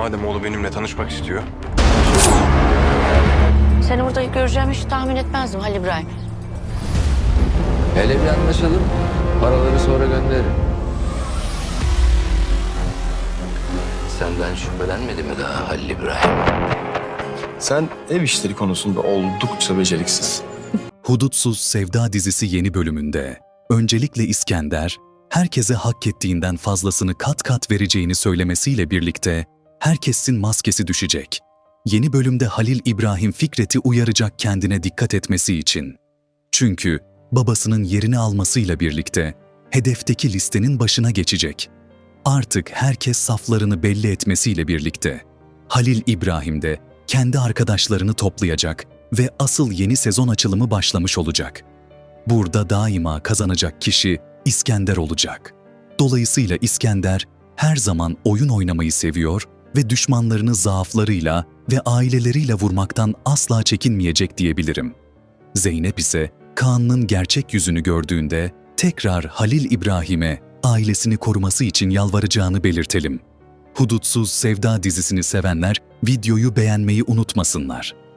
Madem oğlu benimle tanışmak istiyor. Seni burada göreceğimi hiç tahmin etmezdim Halil İbrahim. Hele bir anlaşalım. Paraları sonra gönderirim. Senden şüphelenmedi mi daha Halil İbrahim? Sen ev işleri konusunda oldukça beceriksiz. Hudutsuz Sevda dizisi yeni bölümünde öncelikle İskender, herkese hak ettiğinden fazlasını kat kat vereceğini söylemesiyle birlikte herkesin maskesi düşecek. Yeni bölümde Halil İbrahim Fikret'i uyaracak kendine dikkat etmesi için. Çünkü babasının yerini almasıyla birlikte hedefteki listenin başına geçecek. Artık herkes saflarını belli etmesiyle birlikte Halil İbrahim de kendi arkadaşlarını toplayacak ve asıl yeni sezon açılımı başlamış olacak. Burada daima kazanacak kişi İskender olacak. Dolayısıyla İskender her zaman oyun oynamayı seviyor ve düşmanlarını zaaflarıyla ve aileleriyle vurmaktan asla çekinmeyecek diyebilirim. Zeynep ise Kaan'ın gerçek yüzünü gördüğünde tekrar Halil İbrahim'e ailesini koruması için yalvaracağını belirtelim. Hudutsuz Sevda dizisini sevenler videoyu beğenmeyi unutmasınlar.